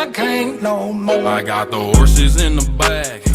I can't no more. I got the horses in the back.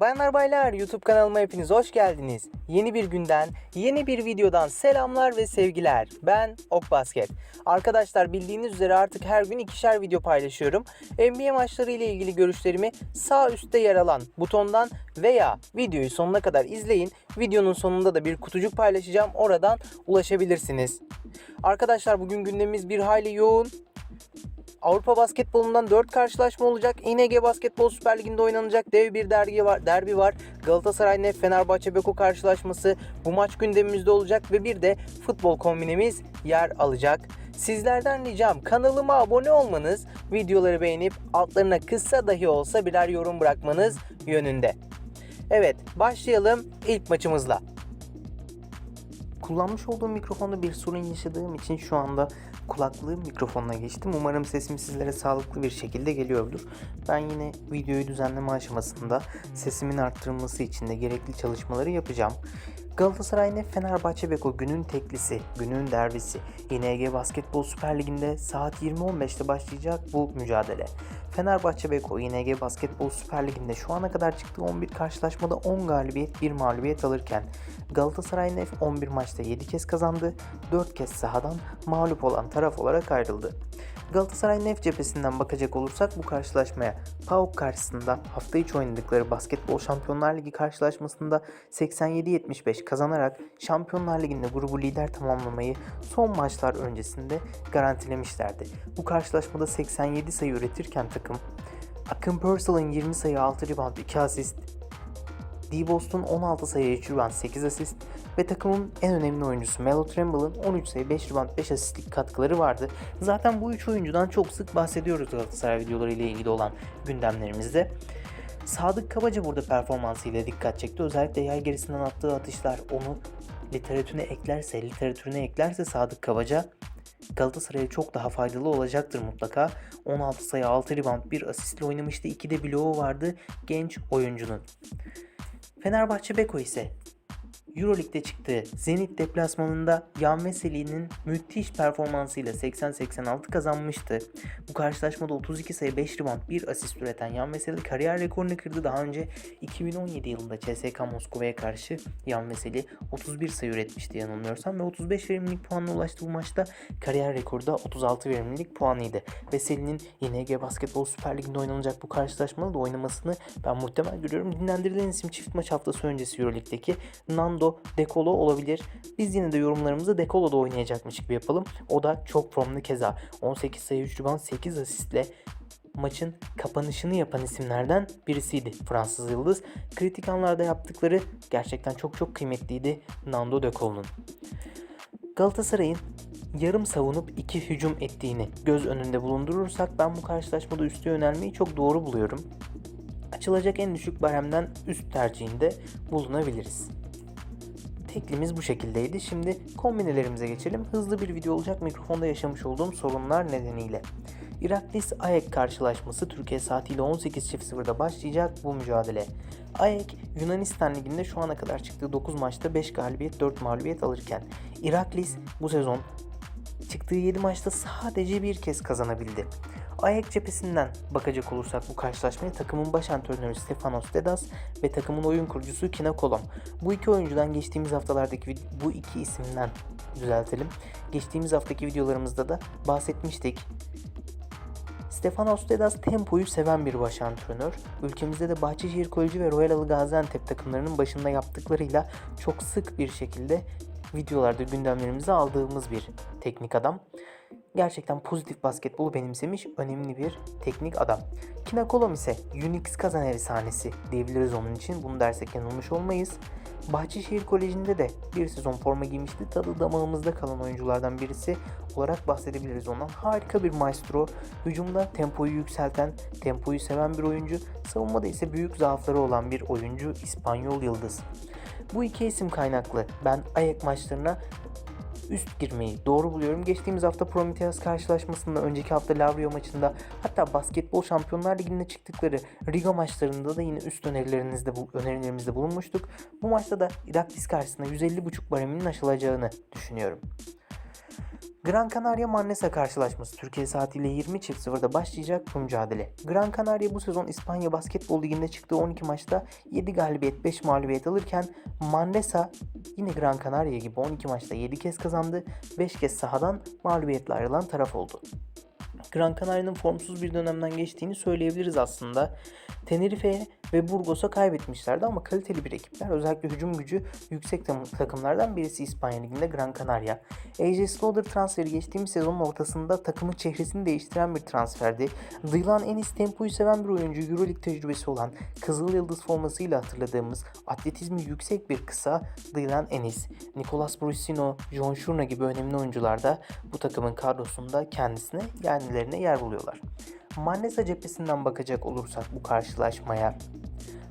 Bayanlar baylar YouTube kanalıma hepiniz hoş geldiniz. Yeni bir günden, yeni bir videodan selamlar ve sevgiler. Ben Ok Basket. Arkadaşlar bildiğiniz üzere artık her gün ikişer video paylaşıyorum. NBA maçları ile ilgili görüşlerimi sağ üstte yer alan butondan veya videoyu sonuna kadar izleyin. Videonun sonunda da bir kutucuk paylaşacağım. Oradan ulaşabilirsiniz. Arkadaşlar bugün gündemimiz bir hayli yoğun. Avrupa basketbolundan 4 karşılaşma olacak. İNG Basketbol Süper Ligi'nde oynanacak dev bir dergi var, derbi var. Galatasaray Nef Fenerbahçe Beko karşılaşması bu maç gündemimizde olacak ve bir de futbol kombinemiz yer alacak. Sizlerden ricam kanalıma abone olmanız, videoları beğenip altlarına kısa dahi olsa birer yorum bırakmanız yönünde. Evet, başlayalım ilk maçımızla. Kullanmış olduğum mikrofonda bir sorun yaşadığım için şu anda kulaklığım mikrofonuna geçtim. Umarım sesim sizlere sağlıklı bir şekilde geliyordur. Ben yine videoyu düzenleme aşamasında sesimin arttırılması için de gerekli çalışmaları yapacağım. Galatasaray ne Fenerbahçe Beko günün teklisi, günün derbisi. İNG Basketbol Süper Ligi'nde saat 20.15'te başlayacak bu mücadele. Fenerbahçe Beko İNG Basketbol Süper Ligi'nde şu ana kadar çıktığı 11 karşılaşmada 10 galibiyet 1 mağlubiyet alırken Galatasaray Nef 11 maçta 7 kez kazandı, 4 kez sahadan mağlup olan taraf olarak ayrıldı. Galatasaray Nef cephesinden bakacak olursak bu karşılaşmaya PAOK karşısında hafta içi oynadıkları Basketbol Şampiyonlar Ligi karşılaşmasında 87-75 kazanarak Şampiyonlar Ligi'nde grubu lider tamamlamayı son maçlar öncesinde garantilemişlerdi. Bu karşılaşmada 87 sayı üretirken takım Akın Purcell'ın 20 sayı 6 rebound 2 asist D-Boston 16 sayı 3 rebound 8 asist ve takımın en önemli oyuncusu Melo Tremble'ın 13 sayı 5 rebound 5 asistlik katkıları vardı. Zaten bu 3 oyuncudan çok sık bahsediyoruz Galatasaray videoları ile ilgili olan gündemlerimizde. Sadık Kabaca burada performansıyla dikkat çekti. Özellikle yay gerisinden attığı atışlar onu literatürüne eklerse, literatürüne eklerse Sadık Kabaca Galatasaray'a çok daha faydalı olacaktır mutlaka. 16 sayı 6 rebound 1 asistle oynamıştı. 2 de bloğu vardı genç oyuncunun. Fenerbahçe Beko ise Euroleague'de çıktığı Zenit deplasmanında Yan Veseli'nin müthiş performansıyla 80-86 kazanmıştı. Bu karşılaşmada 32 sayı 5 rebound 1 asist üreten Yan Veseli kariyer rekorunu kırdı. Daha önce 2017 yılında CSKA Moskova'ya karşı Yan Veseli 31 sayı üretmişti yanılmıyorsam ve 35 verimlilik puanına ulaştı bu maçta. Kariyer rekoru da 36 verimlilik puanıydı. Veseli'nin YNG Basketbol Süper Ligi'nde oynanacak bu karşılaşmada da oynamasını ben muhtemel görüyorum. Dinlendirilen isim çift maç haftası öncesi Euroleague'deki Nando Dekolo olabilir. Biz yine de yorumlarımızı Dekolo'da oynayacakmış gibi yapalım. O da çok formlu keza. 18 sayı 3 rebound 8 asistle maçın kapanışını yapan isimlerden birisiydi Fransız Yıldız. Kritik anlarda yaptıkları gerçekten çok çok kıymetliydi Nando De Colo'nun. Galatasaray'ın yarım savunup iki hücum ettiğini göz önünde bulundurursak ben bu karşılaşmada üstü yönelmeyi çok doğru buluyorum. Açılacak en düşük baremden üst tercihinde bulunabiliriz. Teklimiz bu şekildeydi. Şimdi kombinelerimize geçelim. Hızlı bir video olacak mikrofonda yaşamış olduğum sorunlar nedeniyle. Iraklis Ayek karşılaşması Türkiye saatiyle 18.00'da başlayacak bu mücadele. Ayek Yunanistan Ligi'nde şu ana kadar çıktığı 9 maçta 5 galibiyet 4 mağlubiyet alırken Iraklis bu sezon çıktığı 7 maçta sadece bir kez kazanabildi. Ayak cephesinden bakacak olursak bu karşılaşmaya takımın baş antrenörü Stefanos Dedas ve takımın oyun kurucusu Kina Kolom. Bu iki oyuncudan geçtiğimiz haftalardaki bu iki isimden düzeltelim. Geçtiğimiz haftaki videolarımızda da bahsetmiştik. Stefanos Dedas tempoyu seven bir baş antrenör. Ülkemizde de Bahçeşehir Koleji ve Royal Ali Gaziantep takımlarının başında yaptıklarıyla çok sık bir şekilde videolarda gündemlerimize aldığımız bir teknik adam. Gerçekten pozitif basketbolu benimsemiş önemli bir teknik adam. Kina Kolom ise Unix kazan efsanesi diyebiliriz onun için. Bunu dersek yanılmış olmayız. Bahçeşehir Koleji'nde de bir sezon forma giymişti. Tadı damağımızda kalan oyunculardan birisi olarak bahsedebiliriz ondan. Harika bir maestro. Hücumda tempoyu yükselten, tempoyu seven bir oyuncu. Savunmada ise büyük zaafları olan bir oyuncu İspanyol Yıldız. Bu iki isim kaynaklı ben ayak maçlarına üst girmeyi doğru buluyorum. Geçtiğimiz hafta Prometheus karşılaşmasında, önceki hafta Lavrio maçında hatta Basketbol Şampiyonlar Ligi'nde çıktıkları Riga maçlarında da yine üst önerilerinizde önerilerimizde bulunmuştuk. Bu maçta da Iraklis karşısında 150.5 bareminin aşılacağını düşünüyorum. Gran Canaria Manresa karşılaşması Türkiye saatiyle 20.00'da başlayacak bu mücadele. Gran Canaria bu sezon İspanya Basketbol Ligi'nde çıktığı 12 maçta 7 galibiyet 5 mağlubiyet alırken Manresa yine Gran Canaria gibi 12 maçta 7 kez kazandı, 5 kez sahadan mağlubiyetle ayrılan taraf oldu. Gran Canaria'nın formsuz bir dönemden geçtiğini söyleyebiliriz aslında. Tenerife'ye ve Burgos'a kaybetmişlerdi ama kaliteli bir ekipler. Özellikle hücum gücü yüksek takımlardan birisi İspanya Ligi'nde Gran Canaria. AJ Slaughter transferi geçtiğimiz sezonun ortasında takımın çehresini değiştiren bir transferdi. Dylan Ennis tempoyu seven bir oyuncu, Euroleague tecrübesi olan Kızıl Yıldız formasıyla hatırladığımız atletizmi yüksek bir kısa Dylan Ennis. Nicolas Brusino, John Shurna gibi önemli oyuncular da bu takımın kadrosunda kendisine kendilerine yer buluyorlar. Manresa cephesinden bakacak olursak bu karşılaşmaya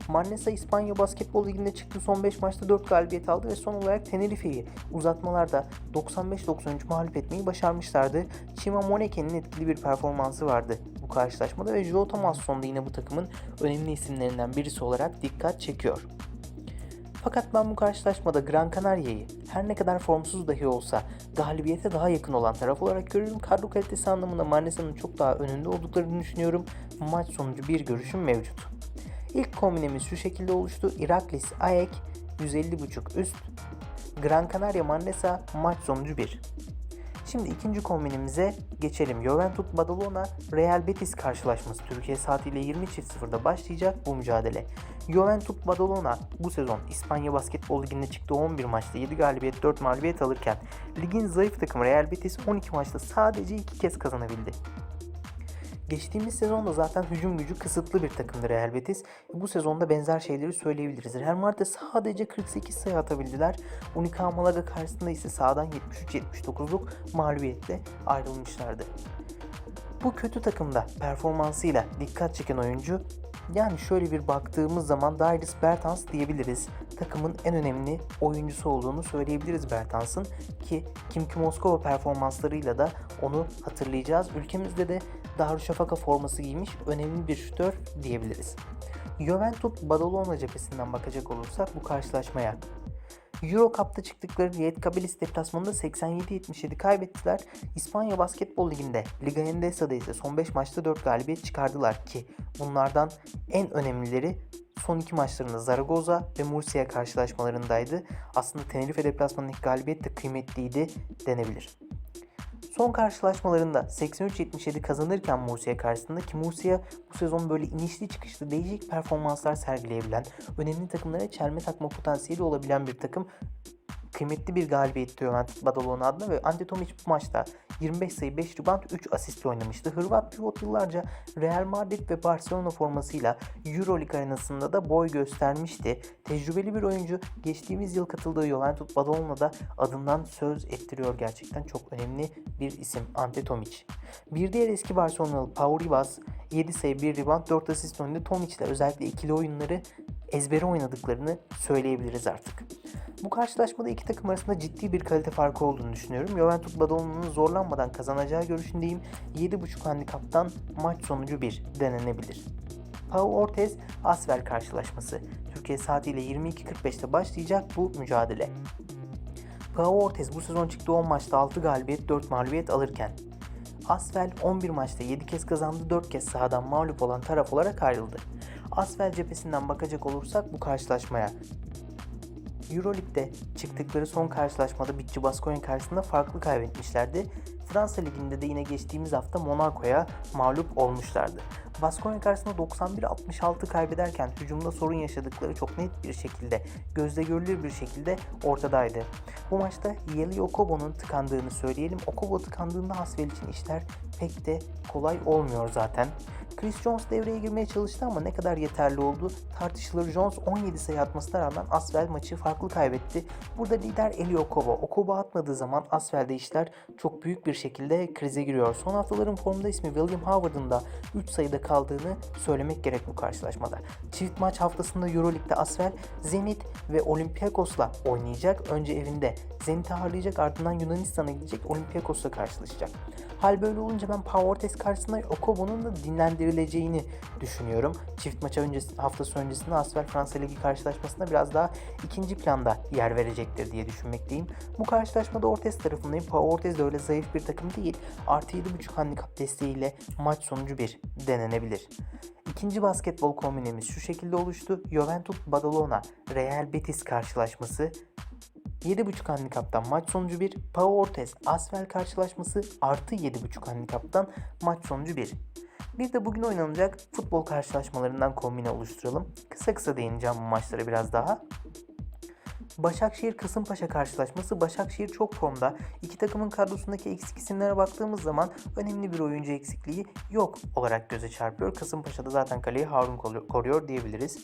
Manresa İspanya Basketbol Ligi'nde çıktığı son 5 maçta 4 galibiyet aldı ve son olarak Tenerife'yi uzatmalarda 95-93 mağlup etmeyi başarmışlardı. Chima Moneke'nin etkili bir performansı vardı bu karşılaşmada ve Joe Thomasson da yine bu takımın önemli isimlerinden birisi olarak dikkat çekiyor. Fakat ben bu karşılaşmada Gran Canaria'yı her ne kadar formsuz dahi olsa galibiyete daha yakın olan taraf olarak görüyorum. Kadro kalitesi anlamında Manresa'nın çok daha önünde olduklarını düşünüyorum. Maç sonucu bir görüşüm mevcut. İlk kombinemiz şu şekilde oluştu. Iraklis Aek 150.5 üst. Gran Canaria Manresa maç sonucu 1. Şimdi ikinci kombinimize geçelim. Juventus Badalona Real Betis karşılaşması Türkiye saatiyle 20.00'da başlayacak bu mücadele. Juventus Badalona bu sezon İspanya Basketbol Ligi'nde çıktığı 11 maçta 7 galibiyet 4 mağlubiyet alırken ligin zayıf takımı Real Betis 12 maçta sadece 2 kez kazanabildi. Geçtiğimiz sezonda zaten hücum gücü kısıtlı bir takımdı Real Betis. Bu sezonda benzer şeyleri söyleyebiliriz. Real Madrid'de sadece 48 sayı atabildiler. Unica Malaga karşısında ise sahadan 73-79'luk mağlubiyetle ayrılmışlardı. Bu kötü takımda performansıyla dikkat çeken oyuncu yani şöyle bir baktığımız zaman Dairis Bertans diyebiliriz. Takımın en önemli oyuncusu olduğunu söyleyebiliriz Bertans'ın ki Kimki Moskova performanslarıyla da onu hatırlayacağız. Ülkemizde de Darüşşafaka forması giymiş önemli bir şütör diyebiliriz. Juventus Badalona cephesinden bakacak olursak bu karşılaşmaya Euro Cup'ta çıktıkları Lietkabelis deplasmanında 87-77 kaybettiler. İspanya Basketbol Ligi'nde Liga Endesa'da ise son 5 maçta 4 galibiyet çıkardılar ki bunlardan en önemlileri son iki maçlarında Zaragoza ve Murcia karşılaşmalarındaydı. Aslında Tenerife deplasmanındaki galibiyet de kıymetliydi denebilir. Son karşılaşmalarında 83-77 kazanırken Murcia karşısında ki Murcia bu sezon böyle inişli çıkışlı değişik performanslar sergileyebilen, önemli takımlara çelme takma potansiyeli olabilen bir takım kıymetli bir galibiyet Juventus Badalona adına ve Ante Tomic bu maçta 25 sayı 5 rebound 3 asist oynamıştı. Hırvat pivot yıllarca Real Madrid ve Barcelona formasıyla Euroleague arenasında da boy göstermişti. Tecrübeli bir oyuncu geçtiğimiz yıl katıldığı Juventus Badalona'da adından söz ettiriyor gerçekten çok önemli bir isim Ante Tomic. Bir diğer eski Barcelonalı Pau Ribas 7 sayı 1 rebound 4 asist oynadı. Tomic ile özellikle ikili oyunları ezbere oynadıklarını söyleyebiliriz artık. Bu karşılaşmada iki takım arasında ciddi bir kalite farkı olduğunu düşünüyorum. Juventus Badalona'nın zorlanmadan kazanacağı görüşündeyim. 7.5 handikaptan maç sonucu 1 denenebilir. Pau Ortez Asvel karşılaşması. Türkiye saatiyle 22.45'te başlayacak bu mücadele. Pau Ortez bu sezon çıktığı 10 maçta 6 galibiyet 4 mağlubiyet alırken Asvel 11 maçta 7 kez kazandı 4 kez sahadan mağlup olan taraf olarak ayrıldı. Asvel cephesinden bakacak olursak bu karşılaşmaya Euroleague'de çıktıkları son karşılaşmada Bitçi Baskonya karşısında farklı kaybetmişlerdi. Fransa Ligi'nde de yine geçtiğimiz hafta Monaco'ya mağlup olmuşlardı. Baskonya karşısında 91-66 kaybederken hücumda sorun yaşadıkları çok net bir şekilde, gözle görülür bir şekilde ortadaydı. Bu maçta Yeli Okobo'nun tıkandığını söyleyelim. Okobo tıkandığında Asvel için işler pek de kolay olmuyor zaten. Chris Jones devreye girmeye çalıştı ama ne kadar yeterli oldu tartışılır. Jones 17 sayı atmasına rağmen Asvel maçı farklı kaybetti. Burada lider Eli Okobo. Okobo atmadığı zaman Asvel'de işler çok büyük bir şekilde krize giriyor. Son haftaların formda ismi William Howard'ın da 3 sayıda kaldığını söylemek gerek bu karşılaşmada. Çift maç haftasında Euroleague'de Asvel, Zenit ve Olympiakos'la oynayacak. Önce evinde Zenit'i ağırlayacak ardından Yunanistan'a gidecek Olympiakos'la karşılaşacak. Hal böyle olunca ben Pavortes karşısında Okobo'nun da dinlendirileceğini düşünüyorum. Çift maça öncesi, haftası öncesinde Asfer Fransa Ligi karşılaşmasında biraz daha ikinci planda yer verecektir diye düşünmekteyim. Bu karşılaşmada Ortez tarafındayım. Pavortes de öyle zayıf bir takım değil. Artı 7.5 handikap desteğiyle maç sonucu bir denenebilir. İkinci basketbol kombinemiz şu şekilde oluştu. Juventus Badalona Real Betis karşılaşması 7.5 handikaptan maç sonucu 1. Pau Ortez Asvel karşılaşması artı 7.5 handikaptan maç sonucu 1. Bir de bugün oynanacak futbol karşılaşmalarından kombine oluşturalım. Kısa kısa değineceğim bu maçlara biraz daha. Başakşehir Kasımpaşa karşılaşması Başakşehir çok formda. İki takımın kadrosundaki eksik isimlere baktığımız zaman önemli bir oyuncu eksikliği yok olarak göze çarpıyor. Kasımpaşa'da zaten kaleyi Harun koru- koruyor diyebiliriz.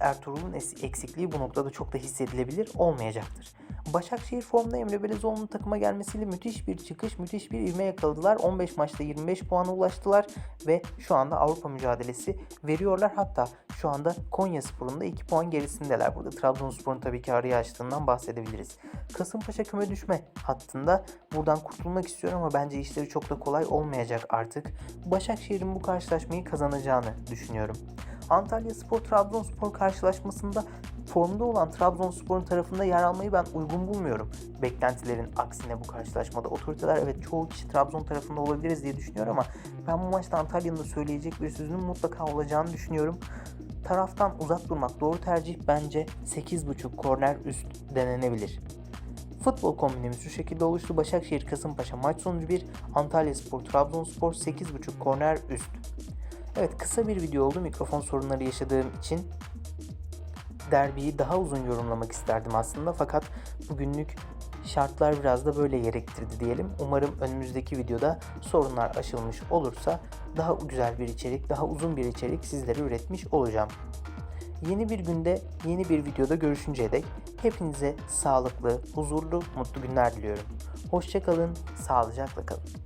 Ertuğrul'un eksikliği bu noktada çok da hissedilebilir olmayacaktır. Başakşehir formda Emre Belezoğlu'nun takıma gelmesiyle müthiş bir çıkış, müthiş bir ivme yakaladılar. 15 maçta 25 puana ulaştılar ve şu anda Avrupa mücadelesi veriyorlar. Hatta şu anda Konya Spor'un da 2 puan gerisindeler. Burada Trabzonspor'un tabii ki araya açtığından bahsedebiliriz. Kasımpaşa küme düşme hattında buradan kurtulmak istiyorum ama bence işleri çok da kolay olmayacak artık. Başakşehir'in bu karşılaşmayı kazanacağını düşünüyorum. Antalya Spor Trabzonspor karşılaşmasında formda olan Trabzonspor'un tarafında yer almayı ben uygun bulmuyorum. Beklentilerin aksine bu karşılaşmada otoriteler evet çoğu kişi Trabzon tarafında olabiliriz diye düşünüyor ama ben bu maçta Antalya'nın da söyleyecek bir sözünün mutlaka olacağını düşünüyorum. Taraftan uzak durmak doğru tercih bence 8.5 korner üst denenebilir. Futbol kombinemiz şu şekilde oluştu. Başakşehir Kasımpaşa maç sonucu 1, Antalya Spor Trabzonspor 8.5 korner üst. Evet kısa bir video oldu mikrofon sorunları yaşadığım için. Derbiyi daha uzun yorumlamak isterdim aslında fakat bugünlük şartlar biraz da böyle gerektirdi diyelim. Umarım önümüzdeki videoda sorunlar aşılmış olursa daha güzel bir içerik, daha uzun bir içerik sizlere üretmiş olacağım. Yeni bir günde, yeni bir videoda görüşünceye dek hepinize sağlıklı, huzurlu, mutlu günler diliyorum. Hoşçakalın, sağlıcakla kalın.